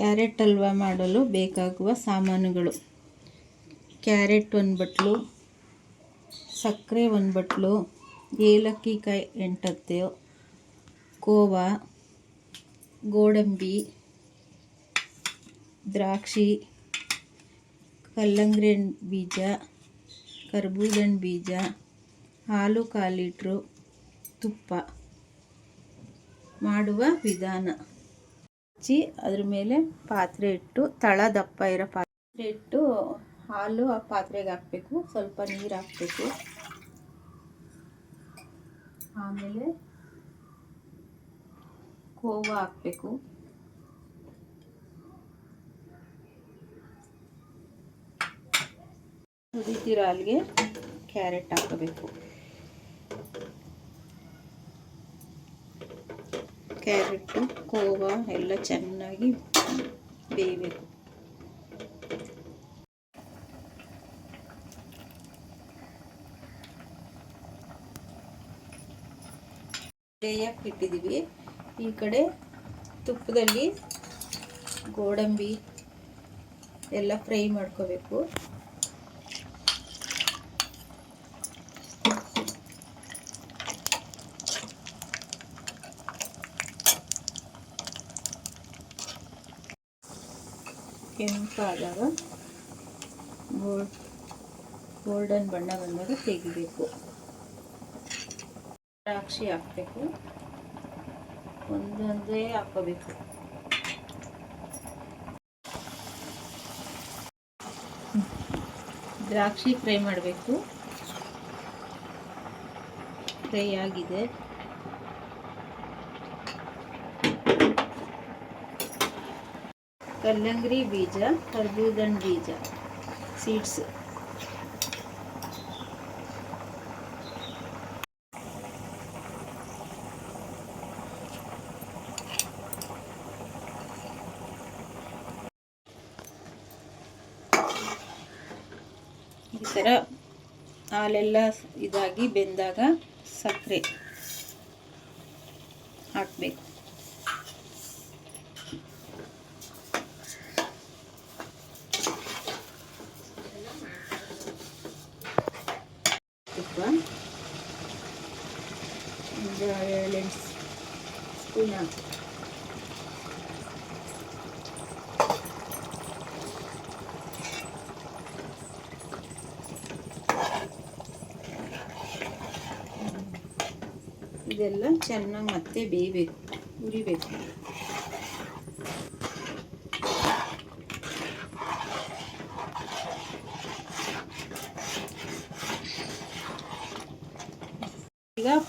Carrot halwa ಮಾಡಲು ಬೇಕಾಗುವ ಸಾಮಾನುಗಳು. ಕ್ಯಾರೆಟ್ ಒಂದು ಬಟ್ಲು, ಸಕ್ಕರೆ ಒಂದು ಬಟ್ಲು, ಏಲಕ್ಕಿ ಕಾಯಿ ಎಂಟತ್ತು ಕೋವಾ, ಗೋಡಂಬಿ, ದ್ರಾಕ್ಷಿ, ಕಲ್ಲಂಗಡಿ ಬೀಜ, ಕರ್ಬೂಜ ಹಣ್ಣ್ ಬೀಜ, ಹಾಲು ಕಾಲು ಲೀಟ್ರು ತುಪ್ಪ. ಮಾಡುವ ವಿಧಾನ. ಹಚ್ಚಿ ಅದ್ರ ಮೇಲೆ ಪಾತ್ರೆ ಇಟ್ಟು ತಳ ದಪ್ಪ ಇರೋ ಪಾತ್ರೆ ಇಟ್ಟು ಹಾಲು ಆ ಪಾತ್ರೆಗೆ ಹಾಕಬೇಕು. ಸ್ವಲ್ಪ ನೀರು ಹಾಕ್ಬೇಕು. ಆಮೇಲೆ ಕೋವಾ ಹಾಕಬೇಕು. ಕುದಿತಿರೋ ಹಾಲಿಗೆ ಕ್ಯಾರೆಟ್ ಹಾಕಬೇಕು. ಕ್ಯಾರೆಟು ಕೋವಾ ಎಲ್ಲ ಚೆನ್ನಾಗಿ ಬೇಯಬೇಕು. ಬೇಯಕ್ಕೆ ಇಟ್ಟಿದ್ದೀವಿ. ಈ ಕಡೆ ತುಪ್ಪದಲ್ಲಿ ಗೋಡಂಬಿ ಎಲ್ಲ ಫ್ರೈ ಮಾಡ್ಕೋಬೇಕು. ಕೆಂಪಾದಾಗ ಗೋಲ್ಡ್ ಗೋಲ್ಡನ್ ಬಣ್ಣ ಬಂದಾಗ ತೆಗಿಬೇಕು. ದ್ರಾಕ್ಷಿ ಹಾಕಬೇಕು. ಒಂದೊಂದೇ ಹಾಕೋಬೇಕು ದ್ರಾಕ್ಷಿ ಫ್ರೈ ಮಾಡಬೇಕು. ಫ್ರೈ ಆಗಿದೆ. ಕಲ್ಲಂಗಡಿ ಬೀಜ ಕರ್ಬೂದನ್ ಬೀಜ ಸೀಡ್ಸ್ ಈ ಥರ ಹಾಲೆಲ್ಲ ಇದಾಗಿ ಬೆಂದಾಗ ಸಕ್ಕರೆ ಹಾಕಬೇಕು. ತುಪ್ಪ ಒಂದು ಏಳೆಂಟು ಸ್ಪೂನ್ ಹಾಕಿ ಇದೆಲ್ಲ ಚೆನ್ನಾಗಿ ಮತ್ತೆ ಬೇಯಬೇಕು ಉರಿಬೇಕು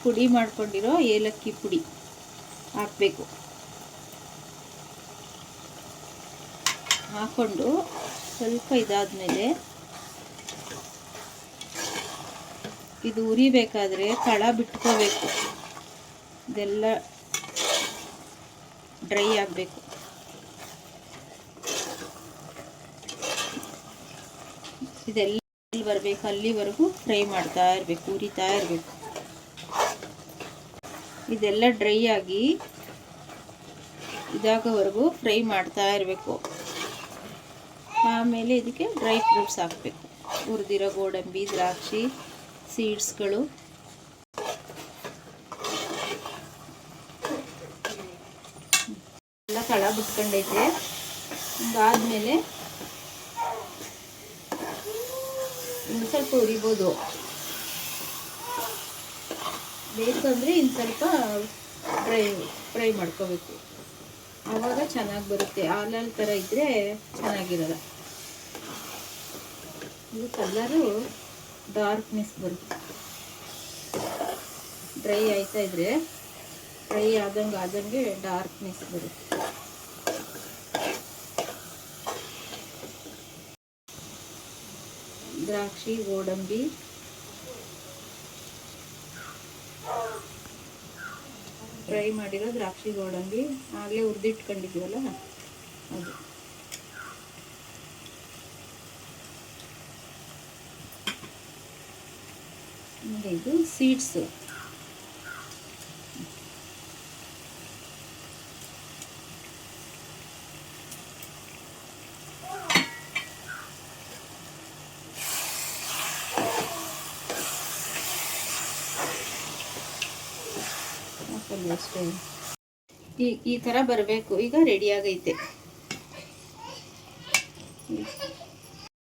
ಪುಡಿ ಮಾಡ್ಕೊಂಡಿರೋ ಏಲಕ್ಕಿ ಪುಡಿ ಹಾಕಬೇಕು. ಹಾಕ್ಕೊಂಡು ಸ್ವಲ್ಪ ಇದಾದಮೇಲೆ ಇದು ಉರಿಬೇಕಾದ್ರೆ ತಳ ಬಿಟ್ಕೋಬೇಕು. ಇದೆಲ್ಲ ಡ್ರೈ ಆಗಬೇಕು. ಇದೆಲ್ಲ ಬರಬೇಕು, ಅಲ್ಲಿವರೆಗೂ ಫ್ರೈ ಮಾಡ್ತಾ ಇರಬೇಕು, ಉರಿತಾ ಇರಬೇಕು. ಇದೆಲ್ಲ ಡ್ರೈ ಆಗಿ ಇದಾಗೋವರೆಗೂ ಫ್ರೈ ಮಾಡ್ತಾ ಇರಬೇಕು. ಆಮೇಲೆ ಇದಕ್ಕೆ ಡ್ರೈ ಫ್ರೂಟ್ಸ್ ಹಾಕಬೇಕು. ಹುರಿದಿರೋ ಗೋಡಂಬಿ, ದ್ರಾಕ್ಷಿ ಸೀಡ್ಸ್ಗಳು ಎಲ್ಲ ತಳ ಬಿಟ್ಕೊಂಡೈತೆ. ಅದಾದಮೇಲೆ ಇನ್ನು ಸ್ವಲ್ಪ ಉರಿಬೋದು ಬೇಕಂದರೆ ಇನ್ನು ಸ್ವಲ್ಪ ಫ್ರೈ ಫ್ರೈ ಮಾಡ್ಕೋಬೇಕು. ಆವಾಗ ಚೆನ್ನಾಗಿ ಬರುತ್ತೆ. ಆಲಲ್ ಥರ ಇದ್ದರೆ ಚೆನ್ನಾಗಿರಲ್ಲ. ಇದು ಕಲ್ಲರು ಡಾರ್ಕ್ನೆಸ್ ಬರುತ್ತೆ. ಡ್ರೈ ಆಯ್ತಾ ಇದ್ರೆ ಫ್ರೈ ಆದಂಗೆ ಆದಂಗೆ ಡಾರ್ಕ್ನೆಸ್ ಬರುತ್ತೆ. ದ್ರಾಕ್ಷಿ, ಗೋಡಂಬಿ ಫ್ರೈ ಮಾಡಿರೋ ದ್ರಾಕ್ಷಿ ಗೋಡಂಬಿ ಆಗಲೇ ಉರಿದಿಟ್ಕೊಂಡಿದ್ದೀವಲ್ಲ ಅದು. ಇದು ಸೀಡ್ಸು ಅಷ್ಟೇ. ಈ ಈ ಥರ ಬರಬೇಕು. ಈಗ ರೆಡಿ ಆಗೈತೆ.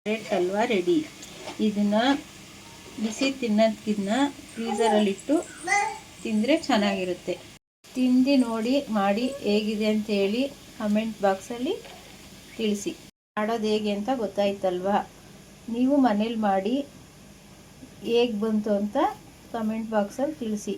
ಬ್ರೆಡ್ ಹಲ್ವಾ ರೆಡಿ ಇದನ್ನ ಬಿಸಿ ತಿನ್ನೋದಕ್ಕಿನ್ನ ಫ್ರೀಸರಲ್ಲಿಟ್ಟು ತಿಂದರೆ ಚೆನ್ನಾಗಿರುತ್ತೆ. ತಿಂದು ನೋಡಿ, ಮಾಡಿ ಹೇಗಿದೆ ಅಂತ ಹೇಳಿ ಕಮೆಂಟ್ ಬಾಕ್ಸಲ್ಲಿ ತಿಳಿಸಿ. ಮಾಡೋದು ಹೇಗೆ ಅಂತ ಗೊತ್ತಾಯ್ತಲ್ವಾ? ನೀವು ಮನೇಲಿ ಮಾಡಿ ಹೇಗೆ ಬಂತು ಅಂತ ಕಮೆಂಟ್ ಬಾಕ್ಸಲ್ಲಿ ತಿಳಿಸಿ.